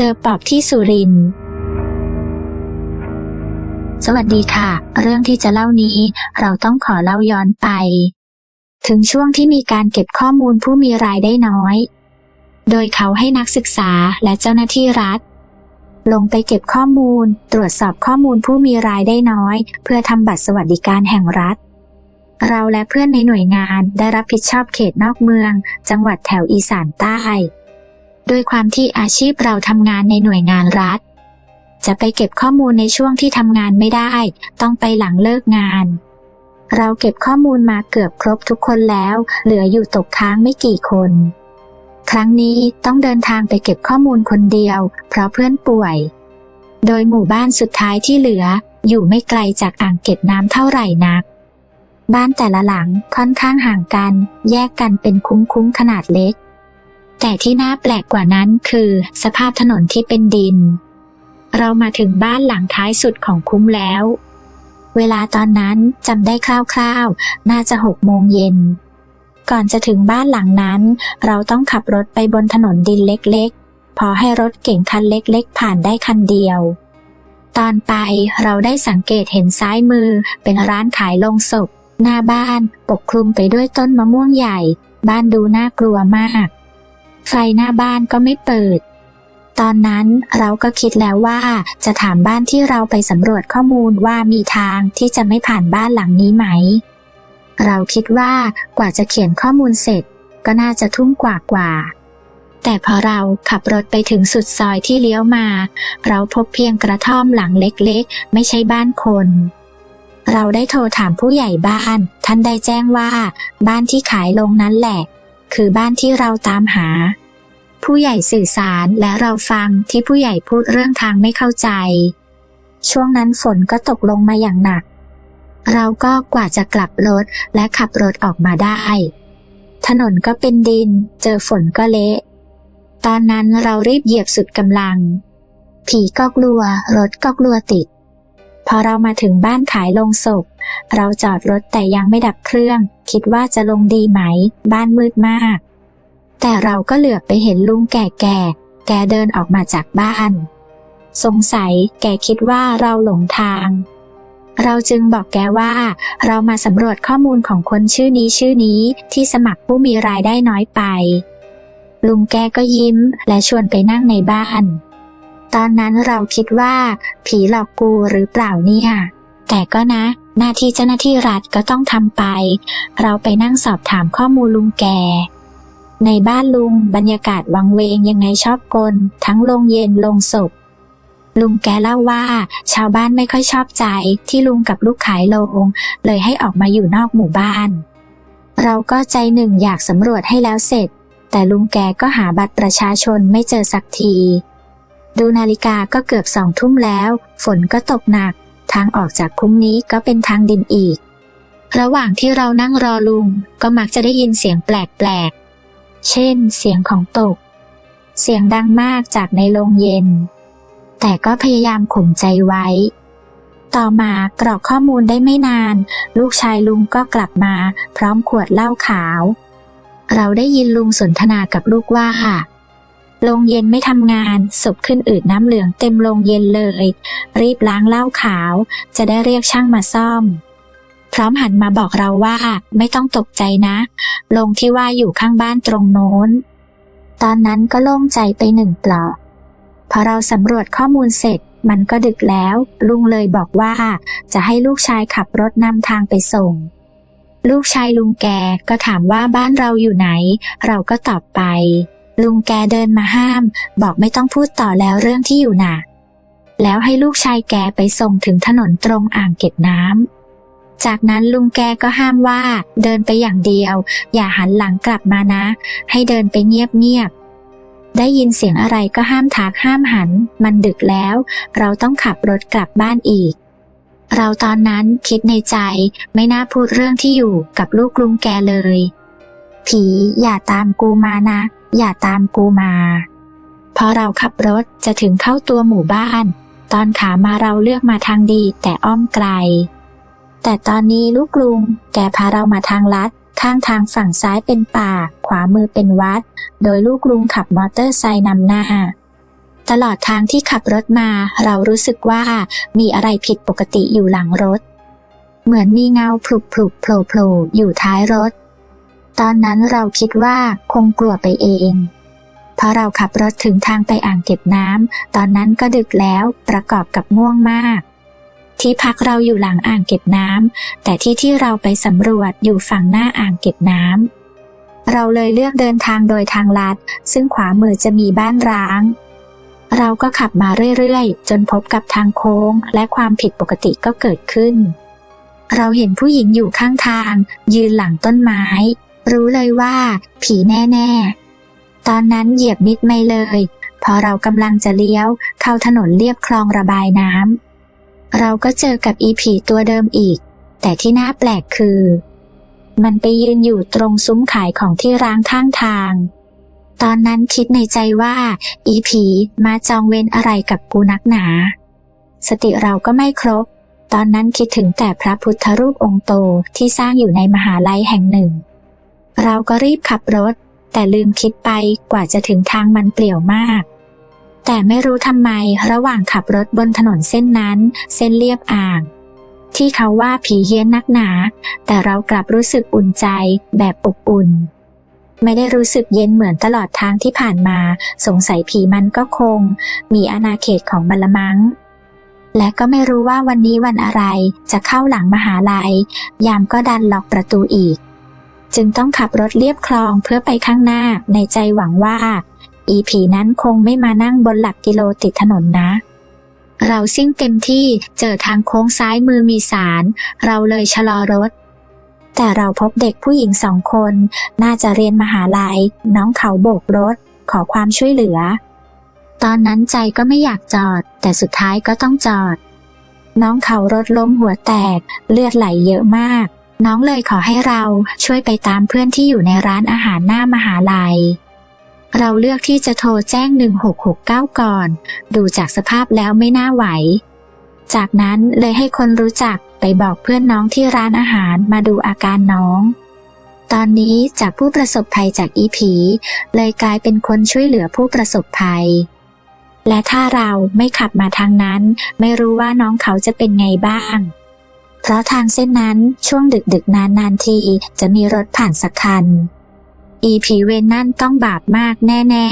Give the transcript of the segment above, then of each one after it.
เจอปอบที่สุรินทร์สวัสดีค่ะ เรื่องที่จะเล่านี้ เราต้องขอเล่าย้อนไป ถึงช่วงที่มีการเก็บข้อมูลผู้มีรายได้น้อย โดยเขาให้นักศึกษาและเจ้าหน้าที่รัฐ ลงไปเก็บข้อมูล ตรวจสอบข้อมูลผู้มีรายได้น้อย เพื่อทำบัตรสวัสดิการแห่งรัฐ เราและเพื่อนในหน่วยงานได้รับผิดชอบเขตนอกเมือง จังหวัดแถวอีสานใต้ ด้วยความที่อาชีพเราทำงานในหน่วยงานรัฐ จะไปเก็บข้อมูลในช่วงที่ทำงานไม่ได้ ต้องไปหลังเลิกงาน เราเก็บข้อมูลมาเกือบครบทุกคนแล้ว เหลืออยู่ตกค้างไม่กี่คน ครั้งนี้ต้องเดินทางไปเก็บข้อมูลคนเดียว เพราะเพื่อนป่วย โดยหมู่บ้านสุดท้ายที่เหลือ อยู่ไม่ไกลจากอ่างเก็บน้ำเท่าไหร่นัก บ้านแต่ละหลังค่อนข้างห่างกัน แยกกันเป็นคุ้มๆขนาดเล็ก แต่ที่น่าแปลกกว่านั้นคือสภาพถนนที่เป็นดิน เรามาถึงบ้านหลังท้ายสุดของคุ้มแล้ว เวลาตอนนั้นจำได้คร่าวๆ น่าจะหกโมงเย็น ก่อนจะถึงบ้านหลังนั้น เราต้องขับรถไปบนถนนดินเล็กๆ พอให้รถเก่งคันเล็กๆ ผ่านได้คันเดียว ตอนไปเราได้สังเกตเห็นซ้ายมือเป็นร้านขายลงศพ หน้าบ้านปกคลุมไปด้วยต้นมะม่วงใหญ่ บ้านดูน่ากลัวมาก ไฟหน้าบ้านก็ไม่เปิด ตอนนั้นเราก็คิดแล้วว่าจะถามบ้านที่เราไปสำรวจข้อมูลว่ามีทางที่จะไม่ผ่านบ้านหลังนี้ไหม เราคิดว่ากว่าจะเขียนข้อมูลเสร็จก็น่าจะทุ่มกว่ากว่า แต่พอเราขับรถไปถึงสุดซอยที่เลี้ยวมา เราพบเพียงกระท่อมหลังเล็กๆ ไม่ใช่บ้านคนเราได้โทรถามผู้ใหญ่บ้าน ท่านได้แจ้งว่า บ้านที่ขายลงนั้นแหละ คือบ้านที่เราตามหา ผู้ใหญ่สื่อสารและเราฟังที่ผู้ใหญ่พูดเรื่องทางไม่เข้าใจ ช่วงนั้นฝนก็ตกลงมาอย่างหนัก เราก็กว่าจะกลับรถและขับรถออกมาได้ ถนนก็เป็นดิน เจอฝนก็เละ ตอนนั้นเรารีบเหยียบสุดกำลัง ผีก็กลัว รถก็กลัวติด พอเรามาถึงบ้านขายลงศพ เราจอดรถแต่ยังไม่ดับเครื่อง คิดว่าจะลงดีไหม บ้านมืดมาก แต่เราก็เหลือบไปเห็นลุงแก่ๆแกเดินออกมาจากบ้าน สงสัยแกคิดว่าเราหลงทาง เราจึงบอกแกว่า เรามาสำรวจข้อมูลของคนชื่อนี้ชื่อนี้ที่สมัครผู้มีรายได้น้อยไป ลุงแกก็ยิ้มและชวนไปนั่งในบ้านตอนนั้นเราคิดว่า ผีหลอกกูหรือเปล่าเนี่ย แต่ก็นะ หน้าที่เจ้าหน้าที่รัฐก็ต้องทำไป เราไปนั่งสอบถามข้อมูลลุงแก ในบ้านลุงบรรยากาศวังเวงยังไงชอบกล ทั้งลงเย็นลงศพ ลุงแกเล่าว่า ชาวบ้านไม่ค่อยชอบใจที่ลุงกับลูกขายโลงเลยให้ออกมาอยู่นอกหมู่บ้าน เราก็ใจหนึ่งอยากสำรวจให้แล้วเสร็จ แต่ลุงแกก็หาบัตรประชาชนไม่เจอสักที ดูนาฬิกาก็เกือบสองทุ่มแล้ว ฝนก็ตกหนัก ทางออกจากคุ้มนี้ก็เป็นทางดินอีก ระหว่างที่เรานั่งรอลุงก็มักจะได้ยินเสียงแปลกๆ เช่น เสียงของตก เสียงดังมากจากในโรงเย็น แต่ก็พยายามข่มใจไว้ ต่อมากรอกข้อมูลได้ไม่นาน ลูกชายลุงก็กลับมา พร้อมขวดเหล้าขาว เราได้ยินลุงสนทนากับลูกว่า โรงเย็นไม่ทำงานศพขึ้นอืดน้ำเหลืองเต็มโรงเย็นเลย รีบล้างเหล้าขาว จะได้เรียกช่างมาซ่อม พร้อมหันมาบอกเราว่าไม่ต้องตกใจนะโรงที่ว่าอยู่ข้างบ้านตรงโน้น ตอนนั้นก็โล่งใจไปหนึ่งปลอกพอเราสำรวจข้อมูลเสร็จมันก็ดึกแล้ว ลุงเลยบอกว่าจะให้ลูกชายขับรถนำทางไปส่ง ลูกชายลุงแกก็ถามว่าบ้านเราอยู่ไหน เราก็ตอบไป ลุงแกเดินมาห้าม บอกไม่ต้องพูดต่อแล้วเรื่องที่อยู่หนักแล้วให้ลูกชายแกไปส่งถึงถนนตรงอ่างเก็บน้ำ จากนั้นลุงแกก็ห้ามว่า เดินไปอย่างเดียว อย่าหันหลังกลับมานะ ให้เดินไปเงียบๆ ได้ยินเสียงอะไรก็ห้ามถากห้ามหัน มันดึกแล้ว เราต้องขับรถกลับบ้านอีก เราตอนนั้นคิดในใจไม่น่าพูดเรื่องที่อยู่กับลูกลุงแกเลย ผีอย่าตามกูมานะ อย่าตามกูมา พอเราขับรถจะถึงเข้าตัวหมู่บ้าน ตอนขามาเราเลือกมาทางดีแต่อ้อมไกล แต่ตอนนี้ลูกลุงแกพาเรามาทางลัด ข้างทางฝั่งซ้ายเป็นป่า ขวามือเป็นวัด โดยลูกลุงขับมอเตอร์ไซค์นำหน้า ตลอดทางที่ขับรถมา เรารู้สึกว่ามีอะไรผิดปกติอยู่หลังรถ เหมือนมีเงาพลุบพลุบโผล่โผล่อยู่ท้ายรถ ตอนนั้นเราคิดว่าคงกลัวไปเองพอเราขับรถถึงทางไปอ่างเก็บน้ำตอนนั้นก็ดึกแล้วประกอบกับง่วงมาก ที่พักเราอยู่หลังอ่างเก็บน้ำแต่ที่ที่เราไปสำรวจอยู่ฝั่งหน้าอ่างเก็บน้ำเราเลยเลือกเดินทางโดยทางลัด ซึ่งขวามือจะมีบ้านร้าง เราก็ขับมาเรื่อยๆ จนพบกับทางโค้ง และความผิดปกติก็เกิดขึ้น เราเห็นผู้หญิงอยู่ข้างทาง ยืนหลังต้นไม้ รู้เลยว่า ผีแน่ๆ ตอนนั้นเหยียบมิดไม่เลย พอเรากำลังจะเลี้ยว เข้าถนนเลียบคลองระบายน้ำเราก็เจอกับอีผีตัวเดิมอีก แต่ที่น่าแปลกคือ มันไปยืนอยู่ตรงซุ้มขายของที่ร้างข้างทาง ตอนนั้นคิดในใจว่า อีผีมาจองเวรอะไรกับกูนักหนา สติเราก็ไม่ครบตอนนั้นคิดถึงแต่พระพุทธรูปองค์โตที่สร้างอยู่ในมหาลัยแห่งหนึ่ง เราก็รีบขับรถ แต่ลืมคิดไปกว่าจะถึงทางมันเปลี่ยวมาก แต่ไม่รู้ทำไมระหว่างขับรถบนถนนเส้นนั้น เส้นเลียบอ่าง ที่เขาว่าผีเฮี้ยนนักหนา แต่เรากลับรู้สึกอุ่นใจแบบอบอุ่นไม่ได้รู้สึกเย็นเหมือนตลอดทางที่ผ่านมา สงสัยผีมันก็คง มีอาณาเขตของมันละมัง้ง และก็ไม่รู้ว่าวันนี้วันอะไร จะเข้าหลังมหาลัย ยามก็ดันล็อกประตูอีก จึงต้องขับรถเลียบคลองเพื่อไปข้างหน้าในใจหวังว่า อีผีนั้นคงไม่มานั่งบนหลักกิโลติดถนนนะ เราซิ่งเต็มที่เจอทางโค้งซ้ายมือมีสาร เราเลยชะลอรถ แต่เราพบเด็กผู้หญิงสองคน น่าจะเรียนมหาลัย น้องเขาโบกรถ ขอความช่วยเหลือ ตอนนั้นใจก็ไม่อยากจอด แต่สุดท้ายก็ต้องจอดน้องเขารถล้มหัวแตก เลือดไหลเยอะมาก น้องเลยขอให้เราช่วยไปตามเพื่อนที่อยู่ในร้านอาหารหน้ามหาลัย เราเลือกที่จะโทรแจ้ง 1669 ก่อน ดูจากสภาพแล้วไม่น่าไหว จากนั้นเลยให้คนรู้จักไปบอกเพื่อนน้องที่ร้านอาหารมาดูอาการน้อง ตอนนี้จากผู้ประสบภัยจากอีผี เลยกลายเป็นคนช่วยเหลือผู้ประสบภัย และถ้าเราไม่ขับมาทางนั้น ไม่รู้ว่าน้องเขาจะเป็นไงบ้าง เพราะทางเส้นนั้นช่วงดึกดึกนานนานทีจะมีรถผ่านสักคัน อีผีเวนนั่นต้องบาปมากแน่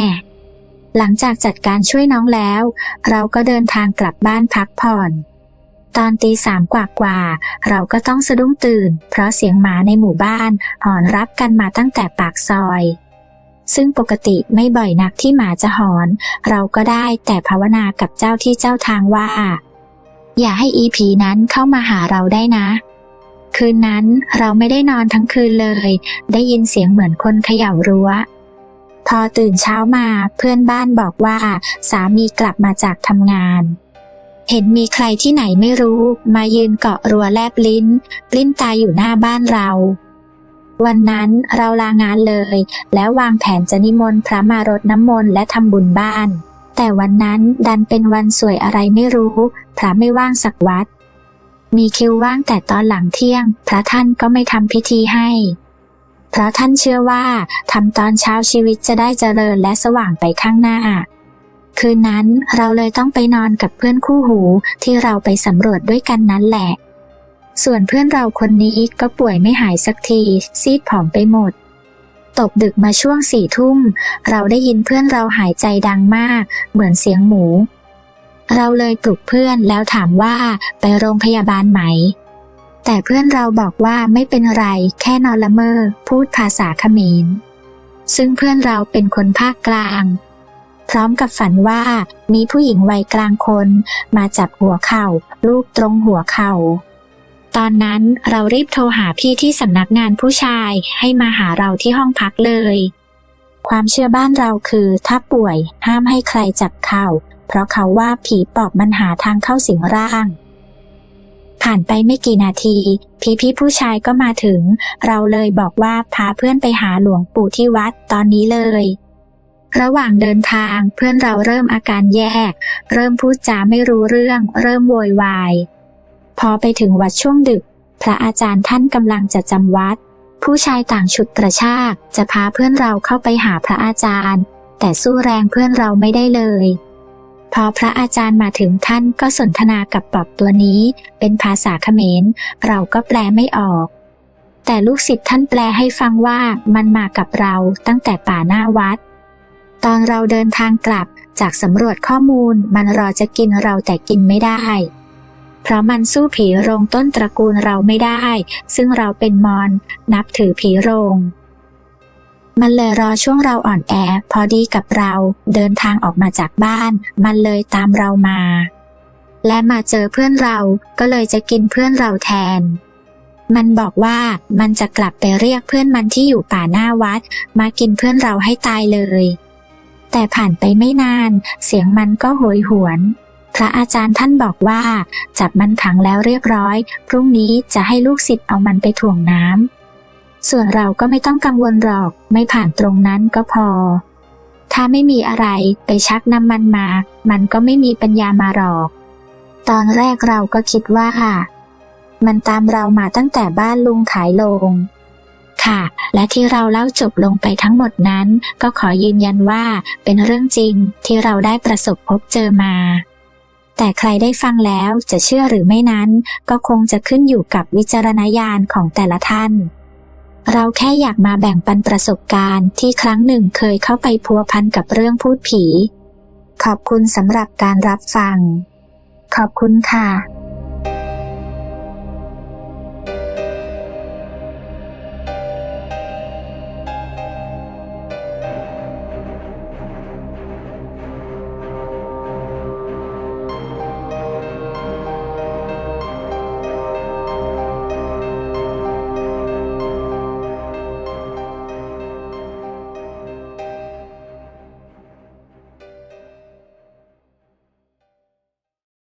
ๆ หลังจากจัดการช่วยน้องแล้ว เราก็เดินทางกลับบ้านพักผ่อน ตอนตีสามกว่าๆ เราก็ต้องสะดุ้งตื่น เพราะเสียงหมาในหมู่บ้านหอนรับกันมาตั้งแต่ปากซอยซึ่งปกติไม่บ่อยนักที่หมาจะหอน เราก็ได้แต่ภาวนากับเจ้าที่เจ้าทางว่า อย่าให้อีผีนั้นเข้ามาหาเราได้นะ คืนนั้นเราไม่ได้นอนทั้งคืนเลย ได้ยินเสียงเหมือนคนเขย่ารั้ว พอตื่นเช้ามาเพื่อนบ้านบอกว่า สามีกลับมาจากทำงาน เห็นมีใครที่ไหนไม่รู้ มายืนเกาะรั้วแลบลิ้นปลิ้นตายอยู่หน้าบ้านเรา วันนั้นเราลางานเลย แล้ววางแผนจะนิมนต์พระมารดน้ำมนต์และทำบุญบ้าน แต่วันนั้นดันเป็นวันสวยอะไรไม่รู้ พระไม่ว่างสักวัด มีคิวว่างแต่ตอนหลังเที่ยง พระท่านก็ไม่ทำพิธีให้ เพราะท่านเชื่อว่าทำตอนเช้าชีวิตจะได้เจริญและสว่างไปข้างหน้า คืนนั้นเราเลยต้องไปนอนกับเพื่อนคู่หูที่เราไปสำรวจด้วยกันนั้นแหละ ส่วนเพื่อนเราคนนี้ก็ป่วยไม่หายสักที ซีดผอมไปหมด ตกดึกมาช่วงสี่ทุ่ม เราได้ยินเพื่อนเราหายใจดังมาก เหมือนเสียงหมู เราเลยปลุกเพื่อนแล้วถามว่าไปโรงพยาบาลไหม แต่เพื่อนเราบอกว่าไม่เป็นไรแค่นอนละเมอ พูดภาษาเขมร ซึ่งเพื่อนเราเป็นคนภาคกลาง พร้อมกับฝันว่ามีผู้หญิงวัยกลางคน มาจับหัวเข่าลูบตรงหัวเข่า ตอนนั้นเรารีบโทรหาพี่ที่สำนักงานผู้ชายให้มาหาเราที่ห้องพักเลย ความเชื่อบ้านเราคือถ้าป่วยห้ามให้ใครจับเข่า เพราะเขาว่าผีปอบมันหาทางเข้าสิงร่าง ผ่านไปไม่กี่นาที พี่พี่ผู้ชายก็มาถึง เราเลยบอกว่าพาเพื่อนไปหาหลวงปู่ที่วัดตอนนี้เลย ระหว่างเดินทางเพื่อนเราเริ่มอาการแย่เริ่มพูดจาไม่รู้เรื่อง เริ่มโวยวาย พอไปถึงวัดช่วงดึก พระอาจารย์ท่านกำลังจะจำวัด ผู้ชายต่างฉุดกระชาก จะพาเพื่อนเราเข้าไปหาพระอาจารย์ แต่สู้แรงเพื่อนเราไม่ได้เลย พอพระอาจารย์มาถึงท่านก็สนทนากับปอบตัวนี้ เป็นภาษาเขมร เราก็แปลไม่ออก แต่ลูกศิษย์ท่านแปลให้ฟังว่ามันมากับเราตั้งแต่ป่าหน้าวัด ตอนเราเดินทางกลับจากสำรวจข้อมูลมันรอจะกินเราแต่กินไม่ได้ เพราะมันสู้ผีโรงต้นตระกูลเราไม่ได้ ซึ่งเราเป็นมอน นับถือผีโรง มันเลยรอช่วงเราอ่อนแอ พอดีกับเราเดินทางออกมาจากบ้าน มันเลยตามเรามา และมาเจอเพื่อนเราก็เลยจะกินเพื่อนเราแทนมันบอกว่ามันจะกลับไปเรียกเพื่อนมันที่อยู่ป่าหน้าวัด มากินเพื่อนเราให้ตายเลย แต่ผ่านไปไม่นาน เสียงมันก็โหยหวน พระอาจารย์ท่านบอกว่า จับมันขังแล้วเรียบร้อย พรุ่งนี้จะให้ลูกศิษย์เอามันไปถ่วงน้ำส่วนเราก็ไม่ต้องกังวลหรอก ไม่ผ่านตรงนั้นก็พอ ถ้าไม่มีอะไรไปชักนำมันมา มันก็ไม่มีปัญญามาหรอก ตอนแรกเราก็คิดว่า มันตามเรามาตั้งแต่บ้านลุงขายโลงค่ะ และที่เราเล่าจบลงไปทั้งหมดนั้น ก็ขอยืนยันว่าเป็นเรื่องจริงที่เราได้ประสบพบเจอมา แต่ใครได้ฟังแล้วจะเชื่อหรือไม่นั้น ก็คงจะขึ้นอยู่กับวิจารณญาณของแต่ละท่าน เราแค่อยากมาแบ่งปันประสบการณ์ที่ครั้งหนึ่งเคยเข้าไปพัวพันกับเรื่องพูดผี ขอบคุณสำหรับการรับฟัง ขอบคุณค่ะ